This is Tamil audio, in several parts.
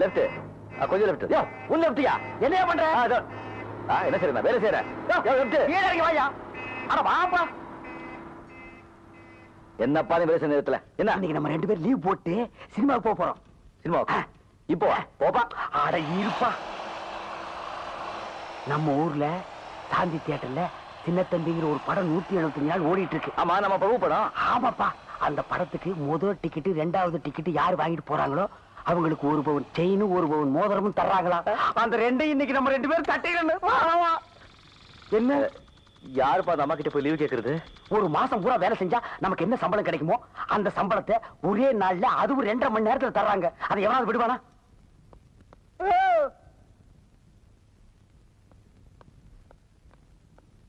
லெஃப்ட் கொஞ்சம் லெஃப்ட் யோ உன் லெஃப்டியா என்னையா பண்ற? என்ன செய்யறேன் நான் வேலை செய்யறேன் லெஃப்ட் கீழே இறங்கி வாயா. அட வாப்பா. என்னப்பா நீ செய்ய நேரத்துல? என்ன? இன்னைக்கு நம்ம ரெண்டு பேரும் லீவ் போட்டு சினிமாவுக்கு போக போறோம். சினிமா இப்போ? போப்பா. அட இருப்பா. நம்ம ஊர்ல சாந்தி தியேட்டர்ல சின்னத்தம்பிங்கிற ஒரு படம் நூத்தி எழுபத்தஞ்சு நாள் ஓடிட்டு இருக்கு ஆமா நம்ம படம். ஆமாப்பா. அந்த படத்துக்கு முதல் டிக்கெட் ரெண்டாவது டிக்கெட் யார் வாங்கிட்டு போறாங்களோ அவங்களுக்கு ஒரு பவுன் செயினும் ஒரு பவுன் மோதிரமும் தர்றாங்களா? அந்த ரெண்டையும் இன்னைக்கு நம்ம ரெண்டு பேரும் தட்டிடணும். என்ன? யாருப்பா அந்த அம்மா கிட்ட போய் லீவ் கேக்குறது? ஒரு மாசம் பூரா வேலை செஞ்சா நமக்கு என்ன சம்பளம் கிடைக்குமோ அந்த சம்பளத்தை ஒரே நாள்ல அதுவும் ரெண்டரை மணி நேரத்துல தர்றாங்க. அதை எவனாவது விடுவானா?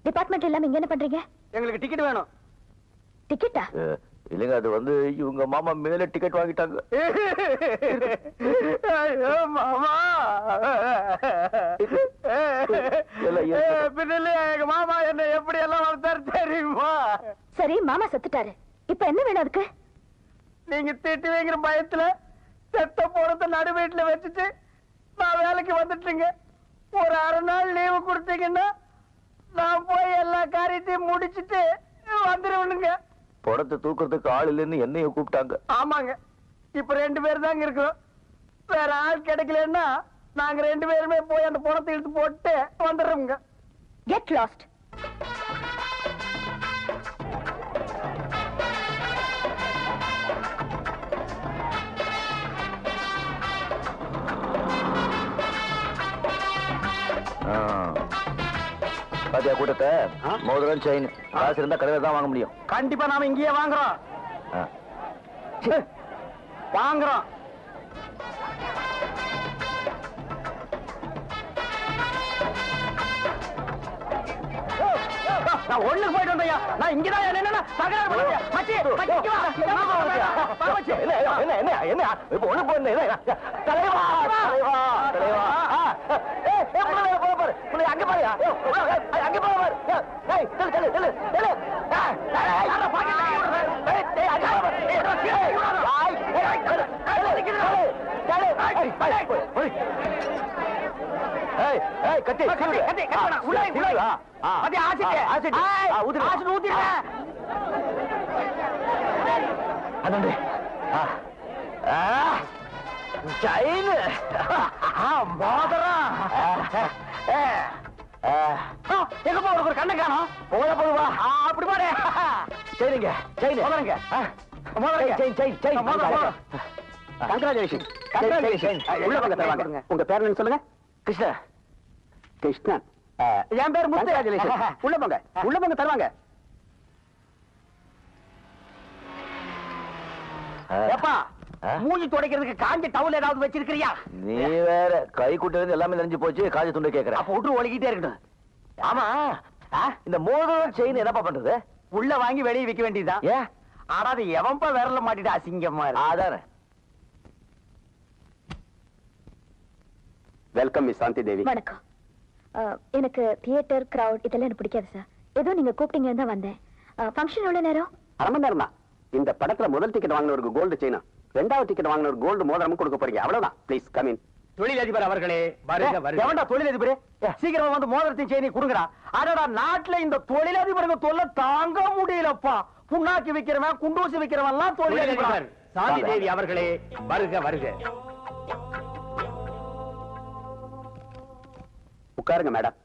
டிபார்ட்மெண்ட் இல்லாம இங்க என்ன பண்றீங்க? எங்களுக்கு டிக்கெட் வேணும். டிக்கெட்டா இல்லைங்க அது வந்து இவங்க மாமா மேல டிக்கெட் வாங்கிட்டாங்க. மாமா. எங்க மாமா என்ன எப்படி எல்லாம் வளர்த்தாரு தெரியுமா? சரி மாமா செத்துட்டாரு. இப்ப என்ன வேணும் அதுக்கு? நீங்க திட்டுவீங்கிற பயத்துல செத்த போறத நடு வீட்டுல வச்சுட்டு நான் வேலைக்கு வந்துட்டுங்க. ஒரு அரை நாள் லீவு கொடுத்தீங்கன்னா நான் போய் எல்லா காரியத்தையும் முடிச்சிட்டு வந்துருவனுங்க. படத்தை தூக்குறதுக்கு ஆள் இல்லைன்னு என்னையும் கூப்பிட்டாங்க. ஆமாங்க. இப்ப ரெண்டு பேர் தாங்க இருக்கிறோம். வேற ஆள் கிடைக்கலன்னா நாங்க ரெண்டு பேருமே போய் அந்த பணத்தை இழுத்து போட்டு வந்துடுறோங்க கெட் லாஸ்ட் பாத்தியா கூட்டத்தை? மோதிரம் செயின் காசு இருந்தா கடையில தான் வாங்க முடியும். கண்டிப்பா நாம இங்கேயே வாங்குறோம். வாங்குறோம். நான் ஒண்ணுக்கு போயிட்டு வந்தையா நான் இங்கதான் என்னன்னா? தகராறு. மச்சி, மச்சி, வா. என்ன என்ன என்ன என்ன? இப்ப ஒண்ணு போய் என்ன தலைவா தலைவா தலைவா ஆ. ஏய், ஏய், புள்ள, புள்ள, பாரு. புள்ள, அங்க பாரு, அங்க பாரு, பாரு. ஏய், போய், போய். ஏய், ஏய், கத்தி, கத்தி. கத்தி, கத்தி. உள்ள உள்ள. மச்சி, ஆசிட்டு. ஆசிட்டு. ஊத்துடு. ஆசிட்டு ஊத்திடுறேன். அதாண்டு. ஆ. ஆ. ஆ, மோதிரம். எங்கப்பா உனக்கு ஒரு கண்ணு காணோம்? போட போடுவா ஆ, அப்படி பாரு சரிங்க மோதிரம், மோதிரம். Congratulation Congratulations. உள்ள பக்கம் தருவாங்க உங்க பேர் என்ன சொல்லுங்க. கிருஷ்ணா. கிருஷ்ணன் என் பேர் முத்து Congratulations. உள்ள போங்க. உள்ள போங்க தருவாங்க. ஏப்பா. ஆ? மூஞ்சி துடைக்கிறதுக்கு காஞ்ச டவுல் ஏதாவது வச்சிருக்கிறியா? நீ வேற கை குட்டது எல்லாமே நெஞ்சு போச்சு காஜ துண்டை கேக்குற. அப்ப விட்டு ஒழுகிட்டே இருக்கட்டும். ஆமா? இந்த மோதிரம் செயின் என்னப்பா பண்றது? உள்ள வாங்கி வெளியே விக்க வேண்டியதுதான். ஏன்? ஆனா அது எவன்பா விரல மாட்டிட்டு அசிங்கமா அதானே வெல்கம் மிஸ் சாந்தி தேவி வணக்கம். எனக்கு தியேட்டர் கிரவுட் இதெல்லாம் எனக்கு பிடிக்காது சார் ஏதோ நீங்க கூப்பிட்டீங்கன்னு தான் வந்தேன். ஃபங்க்ஷன் எவ்வளவு நேரம்? அரை மணி நேரம் இந்த படத்துல முதல் டிக்கெட் வாங்கினவருக்கு கோல்டு செயினா ரெண்டாவது டிக்கெட் வாங்கினவர் கோல்டு மோதிரமும் கொடுக்க போறீங்க. அவ்வளவுதான். ப்ளீஸ் கம் இன் தொழிலதிபர் அவர்களே வருக வருக. எவன்டா தொழிலதிபர்? சீக்கிரமா வந்து மோதிரத்தையும் செய்தி கொடுங்கடா. அடடா நாட்டுல இந்த தொழிலதிபருங்க தொல்லை தாங்க முடியலப்பா. புண்ணாக்கி விக்கிறவன் குண்டூசி விக்கிறவன் எல்லாம் தொழிலதிபர் சாந்தி தேவி அவர்களே வருக வருக. உட்காருங்க மேடம்.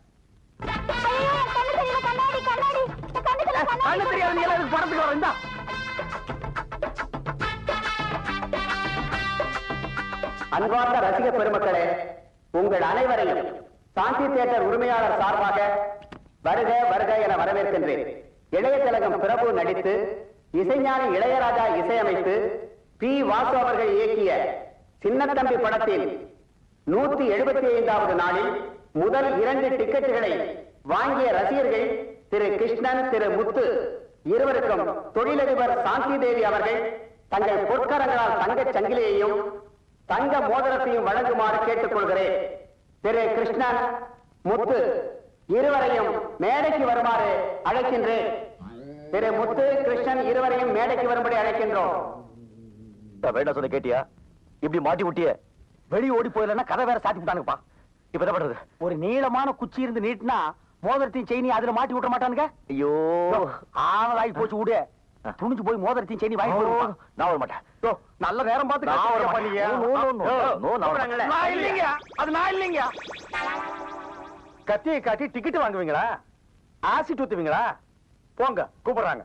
கண்ணு தெரியாது? படத்துக்கு வர? அன்பார்ந்த ரசிக பெருமக்களே உங்கள் அனைவரையும் சாந்தி தியேட்டர் உரிமையாளர் சார்பாக வருக வருக என வரவேற்கின்றேன். இளைய திலகம் பிரபு நடித்து இசைஞானி இளையராஜா இசையமைத்து பி வாசு அவர்கள் இயக்கிய சின்னத்தம்பி படத்தில் நூத்தி எழுபத்தி ஐந்தாவது நாளில் முதல் இரண்டு டிக்கெட்டுகளை வாங்கிய ரசிகர்கள் திரு கிருஷ்ணன் திரு முத்து இருவருக்கும் தொழிலதிபர் சாந்தி தேவி அவர்கள் தங்கள் பொற்கரங்களால் தங்கச் சங்கிலியையும் தங்க மோதிரத்தையும் வழங்குமாறு கேட்டுக்கொள்கிறேன். திரு. கிருஷ்ணன் முத்து இருவரையும் மேடைக்கு வருமாறு அழைக்கின்றேன். திரு. முத்து கிருஷ்ணன் இருவரையும் மேடைக்கு வரும்படி அழைக்கின்றோம். வேண்டாம் சொன்ன கேட்டியா? இப்படி மாட்டி விட்டிய வெளி ஓடி போயிடலன்னா கதை வேற சாத்தி விட்டானுங்கப்பா. இப்ப என்ன பண்றது? ஒரு நீளமான குச்சி இருந்து நீட்டினா மோதிரத்தையும் செயினி அதுல மாட்டி விட மாட்டானுங்க? ஐயோ. ஆவலாகி போச்சு விடு துணிஞ்சு போய் மோதிரத்தையும் செயினி வாங்கி போடுவான் நான் வர மாட்டேன். நல்ல நேரம் பார்த்து நான் வர. மாட்டேன். இல்லைங்க. அது நான் இல்லைங்க. கத்தியை காட்டி டிக்கெட் வாங்குவீங்களா? ஆசிட் ஊத்துவீங்களா போங்க கூப்பிடுறாங்க.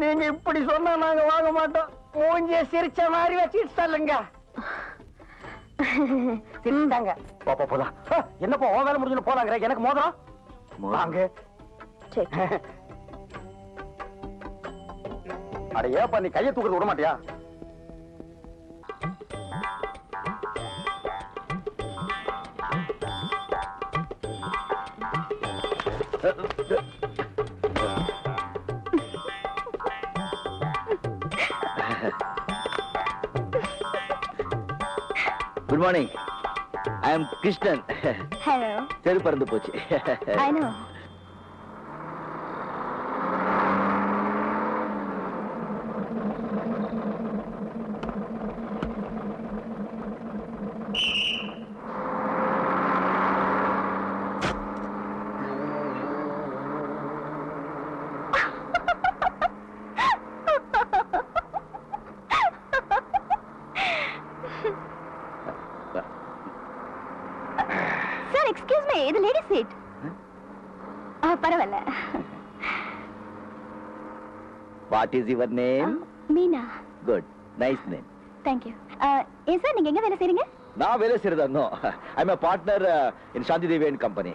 நீங்க இப்படி சொன்னா நாங்க வாங்க மாட்டோம். மூஞ்சிய சிரிச்ச மாதிரி வச்சுட்டு சொல்லுங்க. சிரிச்சாங்க போப்பா போலாம். என்னப்பா உன் வேலை முடிஞ்சு போலாங்கிற? எனக்கு மோதிரம்? வாங்க. சரி. அட ஏப்பா நீ கையை தூக்குறது விட மாட்டியா? Good morning I am Krishnan hello தெரு பறந்து போச்சு. I know sir excuse me இது லேடி சீட் பரவாயில்ல is your name Meena good nice name thank you ஏன் சார் நீங்க எங்க வேலை செய்றீங்க? நான் வேலை செய்யறதா no I am partner in Shanti Devi and company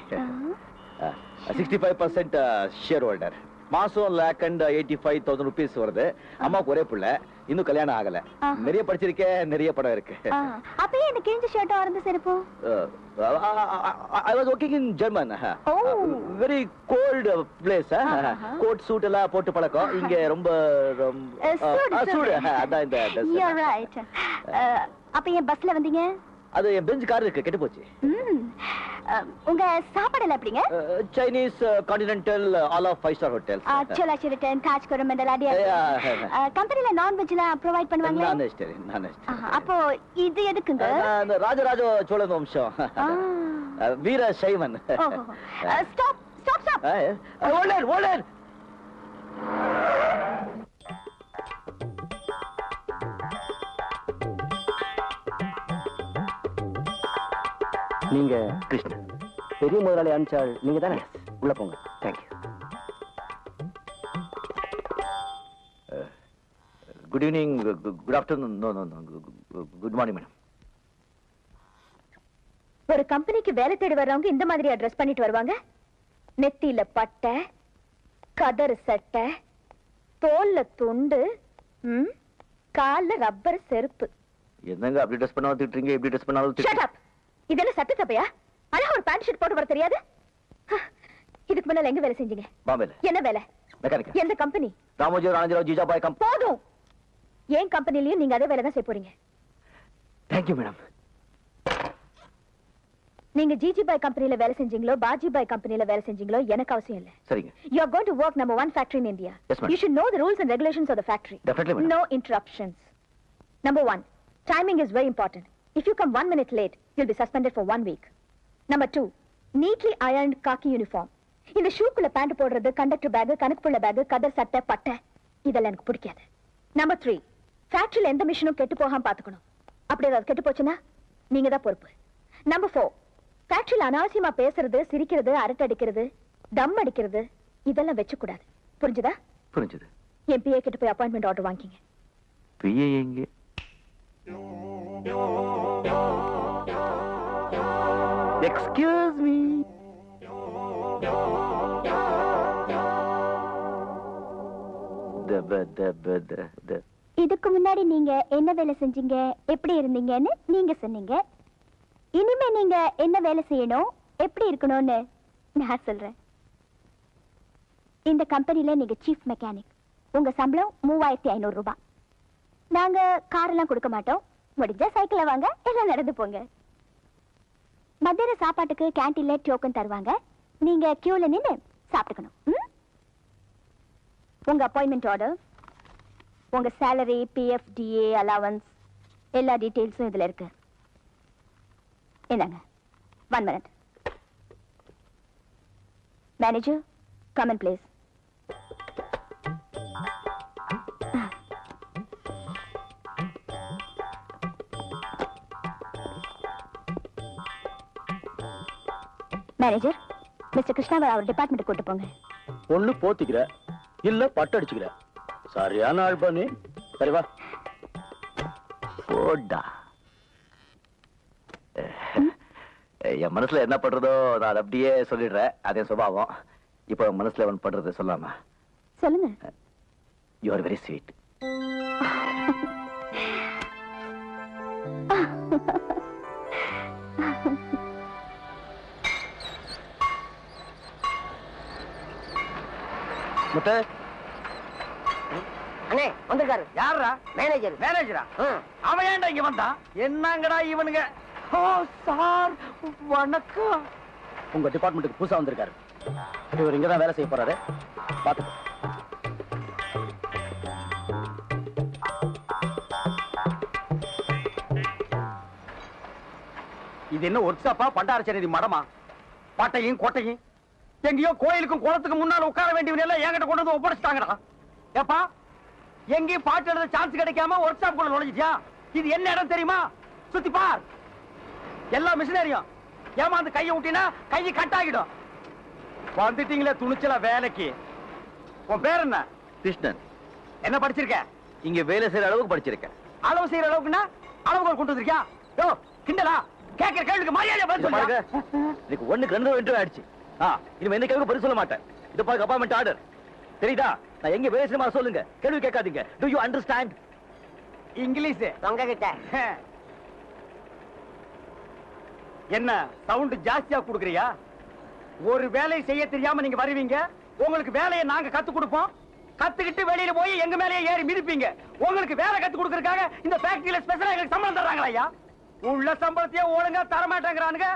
sixty five percent share holder மாசம் lakh and eighty five thousand rupees வருது அம்மாவுக்கு ஒரே பிள்ளை. இன்னும் கல்யாணம் ஆகல. நிறைய படிச்சிருக்கேன் நிறைய படம் இருக்கு. அப்பயே இந்த கிழிஞ்ச ஷர்ட் ஆரம்ப செருப்பும் I was working in German Oh. Very cold place. Coat suit எல்லாம் போட்டு பழக்கம். இங்க ரொம்ப ரொம்ப சூடு. அதான் இந்த அப்ப ஏன் பஸ்ல வந்தீங்க? அது என் பெஞ்ச் கார் இருக்கு கெட்டு போச்சு. உங்க சாப்பாடு எல்லாம் எப்படிங்க? Chinese continental all of five star hotels Chola Sheraton Taj Coromandel Yeah. கம்பெனில நான்வெஜ்லாம் ப்ரொவைட் பண்ணுவாங்களா? நான் வெஜிடேரியன் நான் ஆஹா, அப்போ இது எதுக்குங்க? அந்த ராஜராஜ சோழன் வம்சம். வீர சைவன். Stop stop stop hold on hold on நீங்க கிருஷ்ணன். பெரிய முதலாளி அனுப்பிச்சாள் நீங்க தானே? உள்ள போங்க. Thank you good evening good afternoon no no no good morning madam ஒரு கம்பெனிக்கு வேலை தேடி வர்றவங்க இந்த மாதிரி அட்ரஸ் பண்ணிட்டு வருவாங்க? நெத்தியில பட்டை கதறு சட்டை தோல்ல துண்டு ம், கால்ல ரப்பர் செருப்பு. என்னங்க அப்படி ட்ரெஸ் பண்ணாலும் திட்டுறீங்க? இப்படி ட்ரெஸ் பண்ணாலும் ஷட் திட்டுறீங்க அப் இதெல்லாம் சட்ட சபையா அழகா ஒரு பேண்ட் ஷர்ட் போட்டு வர தெரியாது இதுக்கு முன்னால எங்க வேலை செஞ்சீங்க பாம்பேல என்ன வேலை மெக்கானிக்கல் எந்த கம்பெனி ராமோஜி ராஜராவ் ஜிஜாபாய் கம் போதும் ஏன் கம்பெனிலயும் நீங்க அதே வேலை தான் செய்ய போறீங்க தேங்க்யூ மேடம் நீங்க ஜிஜி பாய் கம்பெனில வேலை செஞ்சீங்களோ பாஜி பாய் கம்பெனில வேலை செஞ்சீங்களோ எனக்கு அவசியம் இல்ல சரிங்க to work number one factory in India. Yes, madam. You should know the rules and regulations of the factory. Definitely, madam. No interruptions. Number one, timing is very important. If you come one minute late, you'll be suspended for one week. Number two, neatly ironed khaki uniform. இந்த ஷூக்குள்ள பேண்ட் போடுறது கண்டக்டர் பேக் கணக்குப்புள்ள பேக் கதர் சட்டை பட்டை. இதெல்லாம் எனக்கு பிடிக்காது. நம்பர் த்ரீ ஃபேக்டரியில எந்த மிஷினும் கெட்டு போகாம பாத்துக்கணும். அப்படி ஏதாவது கெட்டு போச்சுன்னா நீங்க தான் பொறுப்பு. நம்பர் ஃபோர் ஃபேக்டரியில அனாவசியமா பேசுறது சிரிக்கிறது அரட்டை அடிக்கிறது தம் அடிக்கிறது இதெல்லாம் வச்சுக்கூடாது. புரிஞ்சுதா? புரிஞ்சது. என் பிஏ கிட்ட போய் அப்பாயின்மெண்ட் ஆர்டர் வாங்கிங்க. பிஏ எங்க? த த இதுக்கு முன்னாடி நீங்க என்ன வேலை செஞ்சீங்க? எப்படி இருந்தீங்கன்னு நீங்க சொன்னீங்க. இனிமே நீங்க என்ன வேலை செய்யணும்? எப்படி இருக்கணும்னு நான் சொல்றேன். இந்த கம்பெனில நீங்க சீஃப் மெக்கானிக் உங்க சம்பளம் மூவாயிரத்தி ஐநூறு ரூபாய். நாங்க காரெல்லாம் கொடுக்க மாட்டோம். முடிஞ்சா சைக்கிள வாங்க எல்லாம் நடந்து போங்க. மத்தியான சாப்பாட்டுக்கு கேண்டீன்ல டோக்கன் தருவாங்க. நீங்க கியூல நின்று சாப்பிட்டுக்கணும். ம்? உங்க அப்பாயின்மெண்ட் ஆர்டர் உங்க salary PF DA allowance allowance எல்லா டீட்டெயில்ஸும் இதுல இருக்கு. என்னங்க one minute manager come on please manager mister கிருஷ்ணாவை அவர் டிபார்ட்மெண்ட் கூட்டு போங்க. ஒண்ணு போத்திக்கிற இல்ல பட்டு அடிச்சுக்கிற. சரியான ஆள் பண்ணி. சரி வா. போடா. என் மனசுல என்ன பண்றதோ நான் அப்படியே சொல்லிடுறேன். அதே சுபாவம். இப்போ என் மனசுல ஒன்று பண்றது சொல்லாமா? சொல்லுங்க. You are very sweet Muthu. அண்ணே வந்திருக்காரு. யாரா மேனேஜர் மேனேஜரா அவன் ஏன்டா இங்க வந்தான் என்னங்கடா இவனுங்க? ஓ சார் வணக்கம். உங்க டிபார்ட்மெண்ட்டுக்கு புதுசா வந்திருக்காரு. இவர் இங்க தான் வேலை செய்ய போறாரு. பாத்துக்கோ. இது என்ன ஒர்க் ஷாப்பா பண்டாரச்சேரி மடமா? பாட்டையும் கோட்டையும்? எங்கேயோ கோயிலுக்கும் குளத்துக்கும் முன்னால உட்கார வேண்டியவங்க எல்லாம் என்கிட்ட கொண்டு வந்து ஒப்படைச்சிட்டாங்கடா. ஏப்பா எங்கேயும் பாட்டு எழுத சான்ஸ் கிடைக்காம ஒர்க் ஷாப் குள்ள நுழைஞ்சிட்டியா? இது என்ன இடம் தெரியுமா? சுத்தி பார். எல்லா மிஷினரியும் ஏமாந்து கையை விட்டினா கையை கட் ஆகிடும். வந்துட்டீங்களே துணிச்சலா வேலைக்கு. உன் பேர் என்ன? கிருஷ்ணன். என்ன படிச்சிருக்க? இங்க வேலை செய்யற அளவுக்கு படிச்சிருக்கேன் அளவு செய்யற அளவுக்குன்னா அளவுகோல் கொண்டு வந்திருக்கியா? கிண்டலா? கேட்கிற கேள்விக்கு மரியாதை பதில் சொல்லுங்க எனக்கு ஒண்ணுக்கு ரெண்டு ரெண்டு ஆயிடுச்சு. இனிமே எந்த கேள்வி பதில் சொல்ல மாட்டேன். இது பாருங்க அப்பாயின்மெண்ட் ஆர்டர் தெரியுதா? நான் எங்க செய்யணுமா சொல்லுங்க. கேள்வி கேட்காதீங்க. Do you understand English. உங்ககிட்ட. என்ன சவுண்ட் ஜாஸ்தியா குடுக்குறியா? ஒரு வேலையை செய்ய தெரியாம நீங்க வருவீங்க. உங்களுக்கு வேலையை நாங்க கத்து கொடுப்போம். கத்துக்கிட்டு வெளியில போய் எங்க மேலயே ஏறி மிதிப்பீங்க. உங்களுக்கு வேலை கத்து கொடுக்கறதுக்காக இந்த ஃபேக்டரியில ஸ்பெஷலா எங்களுக்கு சம்பளம் தர்றாங்களா ஐயா? உள்ள சம்பளத்தையே ஒழுங்கா தர மாட்டேங்கிறானுங்க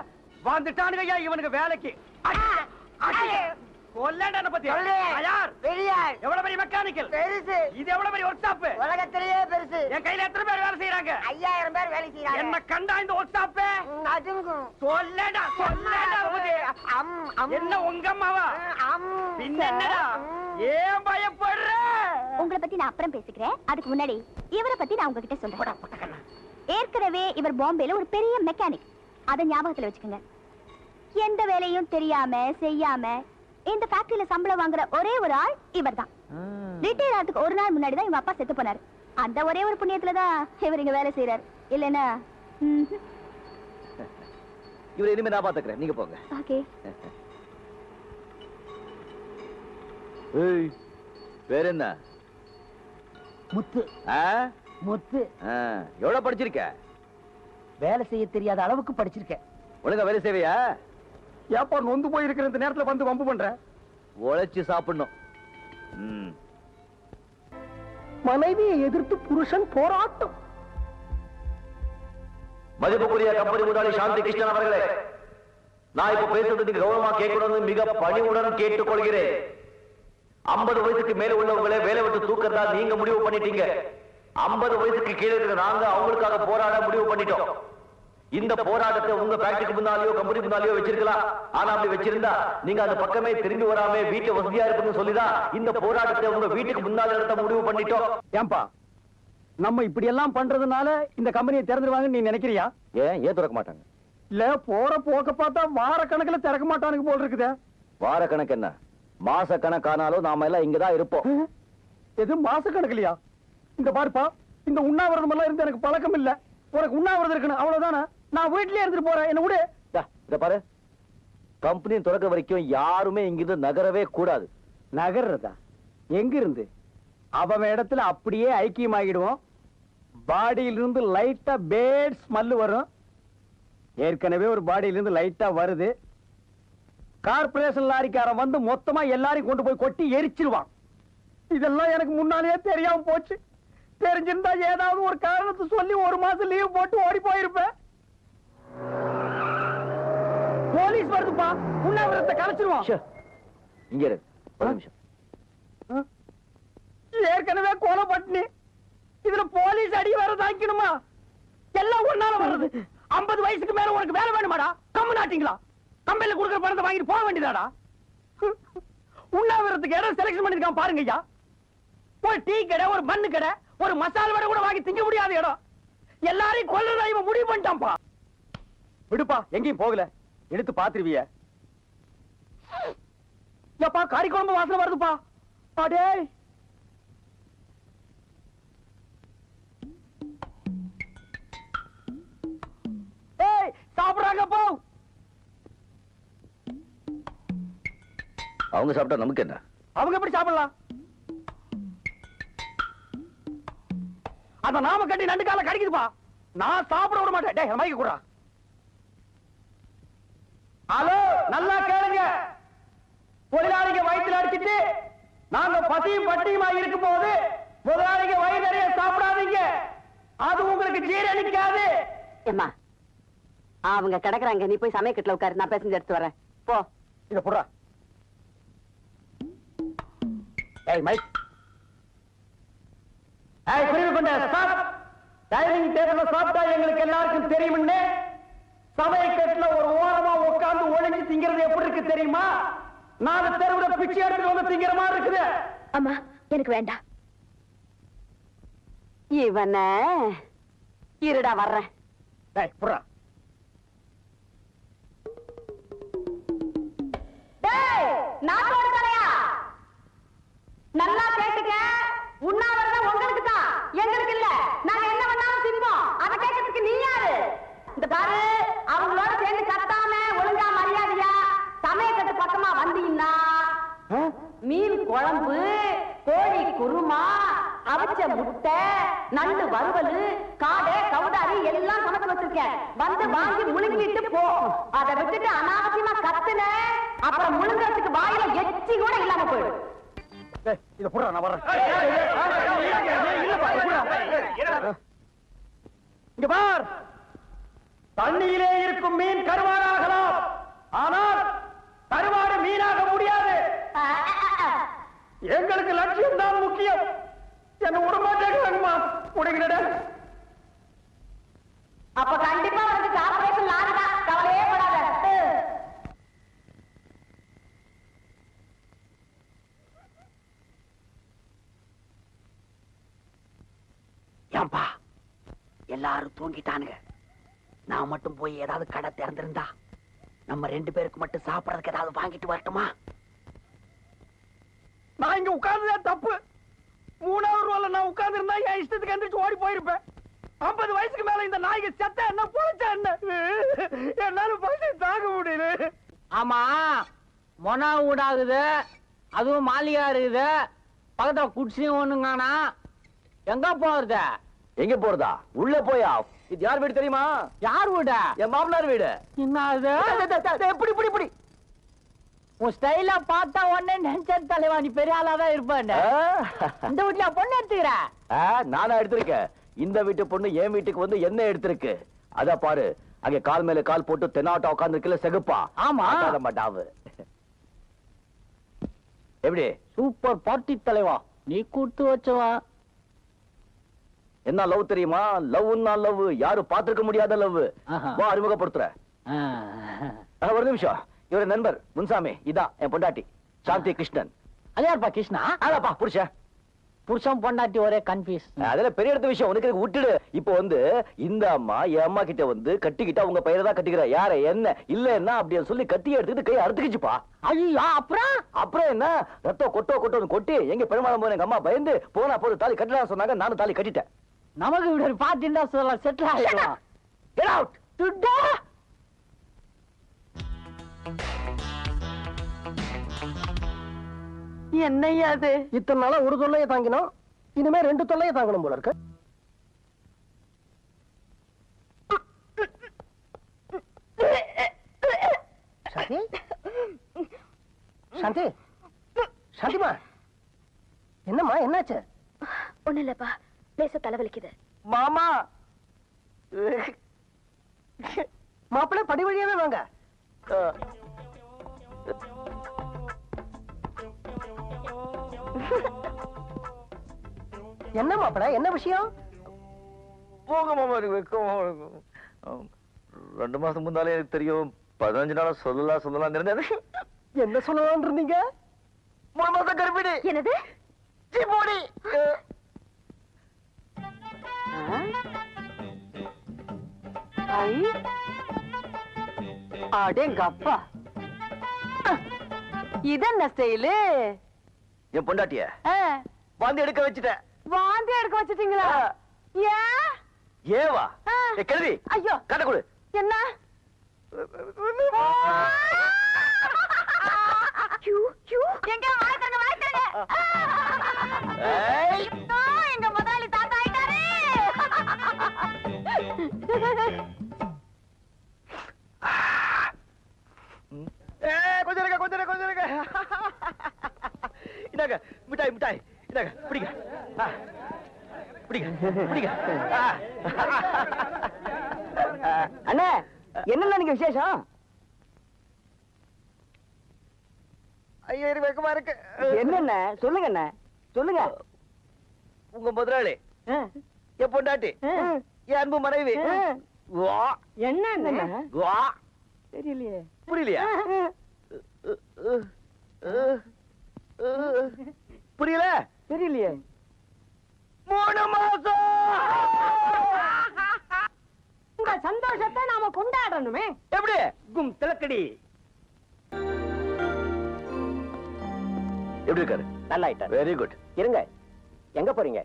வந்துட்டானுங்க ஐயா இவனுக்கு வேலைக்கு. அடி- அடி. கொல்லடா என்ன பத்தி. யார் பெரியார். எவ்வளவு பெரிய மெக்கானிக்கல்? பெருசு. இது எவ்வளவு பெரிய ஒர்க் ஷாப் உலகத்திலேயே பெருசு. என் கையில எத்தனை பேர் வேலை செய்யறாங்க ஐயாயிரம் பேர் வேலை செய்யறாங்க என்ன கண்டா இந்த ஒர்க் ஷாப் ம், அதுங்கும் சொல்லடா சொல்லடா பத்தி. அம். என்ன உங்க அம்மாவா? அம், பின்ன என்னடா? ம். ஏன் பயப்படுற? உங்களை பத்தி நான் அப்புறம் பேசிக்கிறேன். அதுக்கு முன்னாடி இவரை பத்தி நான் உங்ககிட்ட சொல்றேன். ஏற்கனவே இவர் பாம்பேல ஒரு பெரிய மெக்கானிக் அதை ஞாபகத்துல வச்சுக்கோங்க. எந்த வேலையும் தெரியாம செய்யாம இந்த ஃபேக்டரியில சம்பளம் வாங்குற ஒரே ஒரு ஆள் இவர்தான். ரிட்டையர் ஆகிறதுக்கு ஒரு நாள் முன்னாடி தான் இவங்க அப்பா செத்து போனாரு. அந்த ஒரே ஒரு புண்ணியத்துல தான் இவர் இங்க வேலை செய்யறாரு இல்லைன்னா இவரை இனிமே நான் பாத்துக்கிறேன் நீங்க போங்க. ஓகே ஏய் வேற என்ன? முத்து. ஆ? முத்து. ஆ, எவ்வளவு படிச்சிருக்க? வேலை செய்ய தெரியாத அளவுக்கு படிச்சிருக்கேன். ஒழுங்கா வேலை செய்வியா? ஏப்பா நொந்து போயிருக்கிற இந்த நேரத்துல வந்து வம்பு பண்ற? உழைச்சு சாப்பிடணும். மனைவியை எதிர்த்து புருஷன் போராட்டம். மதிப்புக்குரிய கம்பெனி முதலாளி சாந்தி கிருஷ்ணன் அவர்களே நான் இப்ப பேசுறது நீங்க கௌரவமா கேட்கணும்னு மிக பணிவுடன் கேட்டுக்கொள்கிறேன். ஐம்பது வயசுக்கு மேல உள்ளவங்களே வேலை விட்டு தூக்கறதா நீங்க முடிவு பண்ணிட்டீங்க. ஐம்பது வயசுக்கு கீழே இருக்கிற நாங்க அவங்களுக்காக போராட முடிவு பண்ணிட்டோம். இந்த போராட்டத்தை உங்க ஃபேக்டரிக்கு முன்னாலேயோ கம்பெனி முன்னாலேயோ வச்சிருக்கலாம். ஆனா அப்படி வச்சிருந்தா நீங்க அந்த பக்கமே திரும்பி வராம வீட்டு வசதியா இருக்குன்னு சொல்லிதான் இந்த போராட்டத்தை உங்க வீட்டுக்கு முன்னால நடத்த முடிவு பண்ணிட்டோம். ஏன்பா நம்ம இப்படி எல்லாம் பண்றதுனால இந்த கம்பெனியை திறந்துருவாங்கன்னு நீ நினைக்கிறியா? ஏன் ஏன் திறக்க மாட்டாங்க? இல்ல போற போக்க பார்த்தா வார கணக்குல திறக்க மாட்டானுங்க போல் இருக்குதே. வார கணக்கு என்ன? மாச கணக்கானாலும் நாம எல்லாம் இங்கதான் இருப்போம். எது மாச கணக்குலையா இந்த பாருப்பா இந்த உண்ணாவிரதம் எல்லாம் இருந்து எனக்கு பழக்கம் இல்ல. உனக்கு உண்ணாவிரதம் இருக்கணும் அவ்வளவுதானே? நான் வீட்லயே இருந்துட்டு போறேன். என்ன விடு. இத பாரு. கம்பெனி திறக்க வரைக்கும் யாருமே இங்கிருந்து நகரவே கூடாது. நகர்றதா? எங்க இருந்து அவன் இடத்துல அப்படியே ஐக்கியமாகிடுவோம். பாடியில இருந்து லைட்டா பேட் ஸ்மெல் வரும். ஏற்கனவே ஒரு பாடியில இருந்து லைட்டா வருது. கார்பரேஷன் லாரிக்காரன் வந்து மொத்தமா எல்லாரையும் கொண்டு போய் கொட்டி எரிச்சிருவான். இதெல்லாம் எனக்கு முன்னாலேயே தெரியாம போச்சு. தெரிஞ்சிருந்தா ஏதாவது ஒரு காரணத்தை சொல்லி ஒரு மாசம் லீவ் போட்டு ஓடி போயிருப்பேன். போலீஸ் வருதுப்பா. உண்ணாவிரத்தை கலைச்சிருவான் ச்சே, இங்க இரு. ஒரு நிமிஷம். ஏற்கனவே கொலை பட்டினி இதுல போலீஸ் அடி வேற தாக்கணுமா எல்லாம் ஒன்னால வருது 50 வயசுக்கு மேல உனக்கு வேலை வேணுமாடா? கம்மு நாட்டிங்களா? கம்பெனில கொடுக்குற பணத்தை வாங்கிட்டு போக வேண்டியதாடா? உண்ணாவிரத்துக்கு இடம் செலக்ஷன் பண்ணிருக்கான் பாருங்க ஐயா. ஒரு டீ கடை ஒரு மண்ணு கடை ஒரு மசால் வடை கூட வாங்கி திங்க முடியாத இடம். எல்லாரையும் கொல்றதா இவன் முடிவு பண்ணிட்டான்ப்பா. விடுப்பா எங்கேயும் போகல. எடுத்து பாத்துருவிய. எப்பா கறி குழம்பு வாசனை வருதுப்பா. ஏய் சாப்பிடுறாங்க போ. அவங்க சாப்பிட்டா நமக்கு என்ன? அவங்க எப்படி சாப்பிடலாம்? அந்த நாம கட்டி நண்டு கால கடிக்குதுப்பா. நான் சாப்பிட விட மாட்டேன். டேய் மைக்கு குடுறா. ஹலோ நல்லா கேளுங்க. தொழிலாளிங்க வயிற்றுல அடிச்சிட்டு நாங்க பசியும் பட்டியுமா இருக்கும் போது முதலாளிங்க வயிறு நிறைய சாப்பிடாதீங்க. அது உங்களுக்கு ஜீரணிக்காது. ஏம்மா அவங்க கிடக்குறாங்க. நீ போய் சமயக்கட்டுல உட்காரு. நான் பேசஞ்சு எடுத்து வரேன். போ. இத புடுறா. ஏய் மைக். ஏய் குருவி கொண்ட ஸ்டாப் டைனிங் டேபிள்ல சாப்பிட்டா எங்களுக்கு எல்லாருக்கும் தெரியும்னு சமயக்கட்டுல ஒரு ஓரமா உட்கார்ந்து ஒளிஞ்சு திங்கிறது எப்படி இருக்கு தெரியுமா? நாலு தெருவுல பிச்சை எடுத்து வந்து திங்கிற மாதிரி இருக்குது. அம்மா எனக்கு வேண்டாம். இவன இருடா வர்றேன். தலையா நல்லா கேட்டுக்க. உண்ணாவிரதம் உங்களுக்கு தான் எங்களுக்கு இல்ல. நாங்க என்ன பண்ணாலும் தின்போம். அத கேட்கறதுக்கு நீ யாரு? இந்த பாரு. பக்கமா வந்தீங்கன்னா மீன் குழம்பு கோழி குருமா அவிச்ச முட்டை நண்டு வறுவல் காடை கவுடாரி எல்லாம் சமைச்சு வச்சிருக்கேன் வந்து வாங்கி முழுங்கிட்டு போ அதை விட்டுட்டு அனாவசியமா கத்துன அப்புறம் முழுங்கறதுக்கு வாயில எச்சி கூட இல்லாம போயிடும் இத புடுறா நான் புடுறா. இங்க பார் தண்ணியிலே இருக்கும் மீன் கருவாடாகலாம் ஆனால் கருவாடு மீனாக முடியாது எங்களுக்கு லட்சியம் தான் முக்கியம். என்ன விடமாட்டேங்கிறாங்கம்மா முடிங்கடா அப்ப கண்டிப்பா வந்து கார்பரேஷன் லாரிதான் கவலையே படாத. ஏன்பா? எல்லாரும் தூங்கிட்டானுங்க. நான் மட்டும் போய் ஏதாவது கடை திறந்திருந்தா நம்ம ரெண்டு பேருக்கு மட்டும் சாப்பிடறதுக்கு ஏதாவது வாங்கிட்டு வரட்டுமா? நான் இங்க உட்கார்ந்ததே தப்பு. மூணாவது ரோல நான் உட்கார்ந்து இருந்தா என் இஷ்டத்துக்கு எந்திரிச்சு ஓடி போயிருப்பேன். ஐம்பது வயசுக்கு மேல இந்த நாய்க்கு செத்த என்ன பொழைச்சா என்ன? என்னால பசி தாங்க முடியல. ஆமா மொனா ஊடாகுது அதுவும் மாளிகா இருக்குது. பக்கத்துல குடிசையும் ஒண்ணுங்கானா? எங்க போறது? எங்க போறதா? உள்ள போயா? இது யார் வீடு தெரியுமா? யார் வீடு? என் மாமனார் வீடு. என்ன எப்படி இப்படி இப்படி உன் ஸ்டைல பார்த்தா உடனே நினைச்சது தலைவா நீ பெரிய ஆளாதான் இருப்பேன்னு. இந்த வீட்டுல பொண்ணு எடுத்துக்கிற? நானா எடுத்திருக்கேன். இந்த வீட்டு பொண்ணு என் வீட்டுக்கு வந்து என்ன எடுத்திருக்கு. அத பாரு அங்க கால் மேல கால் போட்டு தென்னாட்டா உட்கார்ந்து இருக்கல செகுப்பா. ஆமா. மாட்டாவு. எப்படி? சூப்பர் பார்ட்டி தலைவா. நீ கூட்டு வச்சவன் என்ன லவ் தெரியுமா? லவ்னா லவ். யாரும் பார்த்திருக்க முடியாத லவ். வா அறிமுகப்படுத்துற. ஒரு நிமிஷம். இவரு நண்பர் முன்சாமி இதான் என் பொண்டாட்டி சாந்தி கிருஷ்ணன். அது யாருப்பா கிருஷ்ணா? அதாப்பா புருஷன் புருஷன் பொண்டாட்டி ஒரே கன்ஃபியூஸ் அதுல பெரிய இடத்த விஷயம். உனக்கு விட்டுடு. இப்போ வந்து இந்த அம்மா என் அம்மா கிட்ட வந்து கட்டிக்கிட்டா உங்க பையனை தான் கட்டிக்கிற. யார என்ன இல்லன்னா அப்படின்னு சொல்லி கட்டி எடுத்துக்கிட்டு கை அறுத்துக்கிச்சுப்பா. ஐயோ அப்புறம்? அப்புறம் என்ன? ரத்தம் கொட்டோ கொட்டோன்னு கொட்டி எங்க பெருமாள் போன எங்க அம்மா பயந்து போனா போது தாலி கட்டலாம் சொன்னாங்க நானும் தாலி கட்டிட்டேன். நமக்கு இப்படி ஒரு பாத்திண்டா சொல்லலாம் செட்டில் ஆகிடலாம் Get out! என்னையா அது? இத்தனை நாளா ஒரு தொல்லையை தாங்கினோம். இனிமே ரெண்டு தொல்லையை தாங்கணும் போல இருக்கு. சாந்தி? சாந்தி? சாந்திமா? என்னம்மா என்னாச்சு? ஒண்ணு இல்லப்பா லேசா தலைவலிக்குது. மாமா! மாப்பிள்ளை படி வழியாவே வாங்க. என்ன மாப்பிள்ளை என்ன விஷயம்? போங்க மாமா எனக்கு வெக்கமா இருக்கும். ரெண்டு மாசம் முன்னாலே எனக்கு தெரியும் பதினஞ்சு நாளா சொல்லலாம் சொல்லலாம் இருந்தேன். என்ன சொல்லலாம்னு இருந்தீங்க? மூணு மாசம் கர்ப்பிணி என்னது? சீ, போடி. அடேங்கப்பா. இதென்ன ஸ்டைலு என் பொண்டாட்டிய? வந்து எடுக்க வச்சுட்டேன். வாந்தி எடுக்க வச்சிட்டீங்களா? ஏன் ஏவா? கிழவி. ஐயோ. கட்ட கொடு. என்ன? எங்க ஏய். ஐயோ, எங்க முதலாளி தாத்தா ஆயிட்டாரு. கொஞ்சம் கொஞ்சம் கொஞ்சம் இந்தாங்க மிட்டாய் மிட்டாய். பிடிங்க. ஆ. பிடிங்க பிடிங்க. அண்ணே என்னென்ன நீங்க விசேஷம்? ஐயோ வெக்கமா இருக்கு. என்னென்ன? சொல்லுங்க அண்ணே. சொல்லுங்க. உங்க முதலாளி என் பொண்டாட்டி என் அன்பு மனைவி. வா. என்ன வா. தெரியலையே. புரியலையா? புரியல? தெரியலையே. மூணு மாசம். இந்த சந்தோஷத்தை நாம கொண்டாடணுமே. எப்படி? கும் திலக்கடி. எப்படி இருக்காரு? நல்லா ஆயிட்டாரு வெரி குட் இருங்க. எங்க போறீங்க?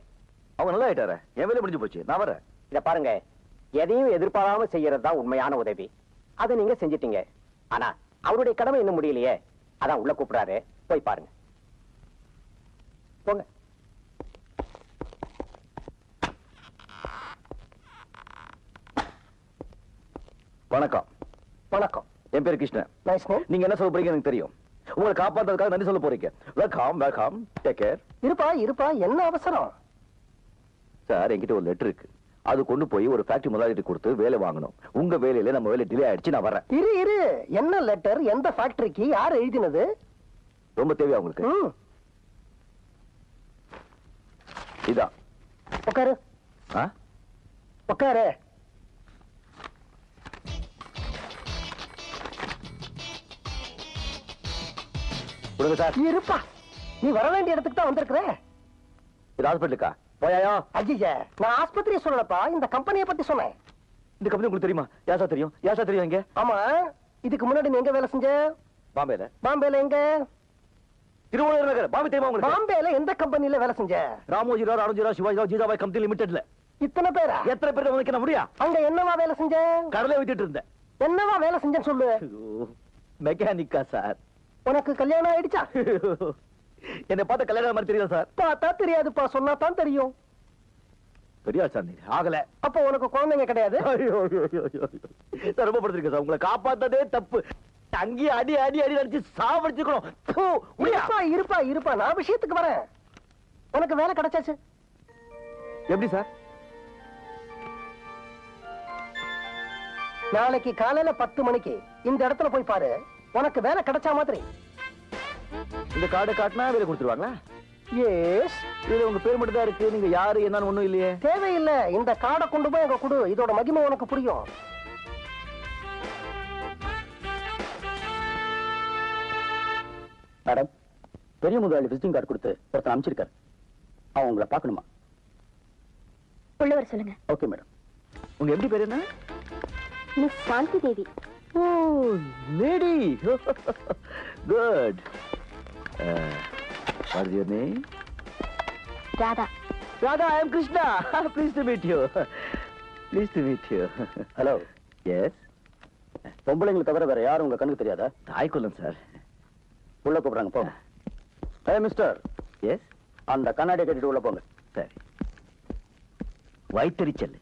அவங்க நல்லா ஆயிட்டாரு என் வேலை முடிஞ்சு போச்சு. நான் வரேன். இத பாருங்க. எதையும் எதிர்பாராம செய்யறது தான் உண்மையான உதவி. அதை நீங்க செஞ்சிட்டீங்க. ஆனா அவருடைய கடமை இன்னும் முடியலையே. அதான் உள்ள கூப்பிடுறாரு. போய் பாருங்க. போங்க. வணக்கம். வணக்கம். என் பேர் கிருஷ்ணன். நைஸ் நேம் நீங்க என்ன சொல்ல போறீங்க எனக்கு தெரியும். உங்களை காப்பாத்துறதுக்காக நன்றி சொல்ல போறீங்க. Welcome welcome. டேக் கேர் இருப்பா இருப்பா. என்ன அவசரம்? சார் என்கிட்ட ஒரு லெட்டர் இருக்கு. அது கொண்டு போய் ஒரு ஃபேக்டரி முதலாளிட்டு கொடுத்து வேலை வாங்கணும். உங்க வேலையில நம்ம வேலை டிலே ஆயிடுச்சு நான் வரேன் இரு இரு. என்ன லெட்டர் எந்த ஃபேக்டரிக்கு யார் எழுதினது? ரொம்ப தேவையா உங்களுக்கு? இதான் உட்காரு? உட்காரு கொடுங்க சார். இருப்பா. நீ வர வேண்டிய இடத்துக்கு தான் வந்திருக்கிற. இது ஹாஸ்பிட்டலுக்கா போயாயா? ஐயா நான் ஆஸ்பத்திரியை சொல்லலப்பா. இந்த கம்பெனியை பத்தி சொன்னேன். இந்த கம்பெனி உங்களுக்கு தெரியுமா? யாசா தெரியும்? யாசா தெரியும் இங்க? ஆமா. இதுக்கு முன்னாடி நீ எங்க வேலை செஞ்ச? பாம்பேல. பாம்பேல எங்க? திருவள்ளூர் நகர் பாம்பே தெரியுமா உங்களுக்கு? பாம்பேல எந்த கம்பெனில வேலை செஞ்ச? ராமோஜி ராவ் ராணுஜி ராவ் சிவாஜி ராவ் ஜீஜாபாய் கம்பெனி லிமிடெட்ல. இத்தனை பேரா? எத்தனை பேர் உங்களுக்கு என்ன முடியா அங்க என்னவா வேலை செஞ்ச? கடலை விட்டுட்டு இருந்தேன். என்னவா வேலை செஞ்சேன்னு சொல்லு. மெக்கானிக்கா சார். உனக்கு கல்யாணம் ஆயிடுச்சா? என்னை பார்த்த கல்யாணம் மாதிரி தெரியும் சார்? பார்த்தா தெரியாதுப்பா சொன்னா தான் தெரியும். தெரியா சார் நீ? ஆகல. அப்ப உனக்கு குழந்தைங்க கிடையாது? ரொம்ப படுத்திருக்கேன் சார். உங்களை காப்பாத்ததே தப்பு. அங்கேயே அடி அடி அடி அடிச்சு சாவடிச்சுக்கணும். இருப்பா இருப்பா இருப்பா. நான் விஷயத்துக்கு வரேன். உனக்கு வேலை கிடைச்சாச்சு? எப்படி சார்? நாளைக்கு காலையில பத்து மணிக்கு இந்த இடத்துல போய் பாரு. உனக்கு வேலை கிடைச்சா மாதிரி. இந்த கார்டு காட்டினா வேலை கொடுத்துருவாங்களா? எஸ் இதுல உங்க பேர் மட்டும் தான் இருக்கு. நீங்க யாரு என்னன்னு ஒண்ணும் இல்லையே. தேவையில்லை. இந்த கார்டை கொண்டு போய் அங்க கொடு. இதோட மகிமை உனக்கு புரியும். மேடம் பெரிய முதலாளி விசிட்டிங் கார்டு கொடுத்து ஒருத்தன் அனுப்பிச்சிருக்காரு. அவன் உங்களை பார்க்கணுமா? உள்ளவர் சொல்லுங்க. Okay madam. உங்க எப்படி பேர் என்ன? Miss Shanti Devi. Oh lady good what is your name Radha. Radha I am Krishna please to meet you please to meet you hello yes பொம்பளைங்களை தவிர வேற யாரும் உங்க கண்ணுக்கு தெரியாதா? தாய்க்குள்ளம் சார் உள்ள கூப்பிடுறாங்க போங்க. ஹே மிஸ்டர் எஸ் அந்த கண்ணாடியை கட்டிட்டு உள்ள போங்க. சரி. வயிற்றுச்சல்